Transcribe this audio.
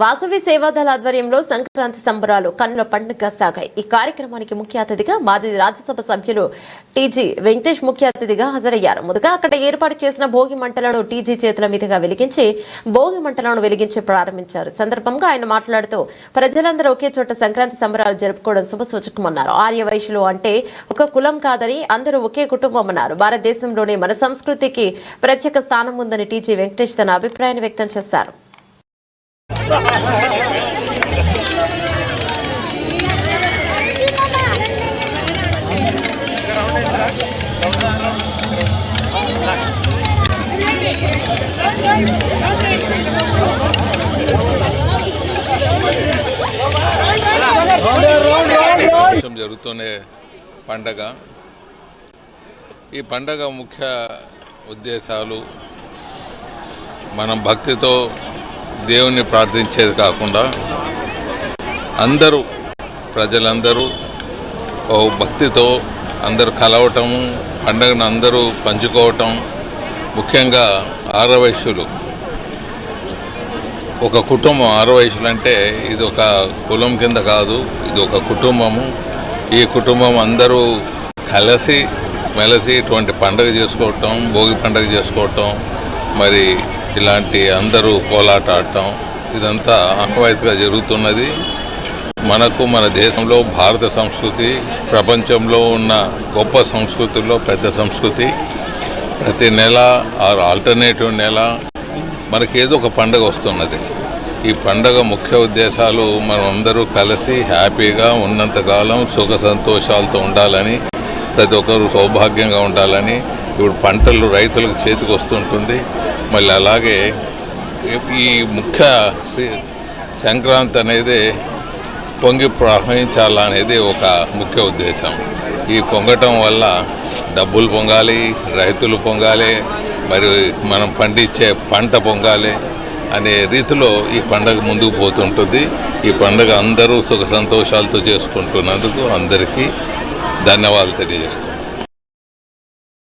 వాసవి సేవాదళ ఆధ్వర్యంలో సంక్రాంతి సంబరాలు కన్నుల పండుగ సాగాయి. ఈ కార్యక్రమానికి ముఖ్య అతిథిగా మాజీ రాజ్యసభ సభ్యులు టీజీ వెంకటేష్ ముఖ్య అతిథిగా హాజరయ్యారు. ముందుగా అక్కడ ఏర్పాటు చేసిన భోగి మంటలను టీజీ చేతుల మీదుగా వెలిగించి భోగి మంటలను వెలిగించి ప్రారంభించారు. సందర్భంగా ఆయన మాట్లాడుతూ ప్రజలందరూ ఒకే చోట సంక్రాంతి సంబరాలు జరుపుకోవడం శుభసూచకమన్నారు ఆర్య వైశ్యులు అంటే ఒక కులం కాదని అందరూ ఒకే కుటుంబం అన్నారు. భారతదేశంలోనే మన సంస్కృతికి ప్రత్యేక స్థానం ఉందని టీజీ వెంకటేష్ తన అభిప్రాయాన్ని వ్యక్తం చేశారు. జరుగుతూనే పండగ. ఈ పండగ ముఖ్య ఉద్దేశాలు మనం భక్తితో దేవుణ్ణి ప్రార్థించేది కాకుండా అందరూ ప్రజలందరూ ఓ భక్తితో అందరూ కలవటము పండగను అందరూ పంచుకోవటం ముఖ్యంగా ఆరవయస్సులు ఒక కుటుంబం ఆరవయసులు అంటే ఇది ఒక కులం కింద కాదు ఇది ఒక కుటుంబము. ఈ కుటుంబం అందరూ కలిసి మెలిసి ఇటువంటి పండుగ చేసుకోవటం భోగి పండుగ చేసుకోవటం మరి ఇలాంటి అందరూ కోలాట ఆడటం ఇదంతా ఆనవాయితీగా జరుగుతున్నది. మనకు మన దేశంలో భారత సంస్కృతి ప్రపంచంలో ఉన్న గొప్ప సంస్కృతుల్లో పెద్ద సంస్కృతి. ప్రతి నెల ఆర్ ఆల్టర్నేటివ్ నెల మనకి ఏదో ఒక పండగ వస్తున్నది. ఈ పండగ ముఖ్య ఉద్దేశాలు మనం అందరూ కలిసి హ్యాపీగా ఉన్నంతకాలం సుఖ సంతోషాలతో ఉండాలని ప్రతి ఒక్కరు సౌభాగ్యంగా ఉండాలని ఇప్పుడు పంటలు రైతులకు చేతికి వస్తుంటుంది మళ్ళీ అలాగే ఈ ముఖ్య సంక్రాంతి అనేది పొంగి ప్రవహించాలా అనేది ఒక ముఖ్య ఉద్దేశం. ఈ పొంగటం వల్ల డబ్బులు పొంగాలి రైతులు పొంగాలి మరి మనం పండించే పంట పొంగాలి అనే రీతిలో ఈ పండగ ముందుకు పోతుంటుంది. ఈ పండగ అందరూ సుఖ సంతోషాలతో చేసుకుంటున్నందుకు అందరికీ ధన్యవాదాలు తెలియజేస్తున్నాను.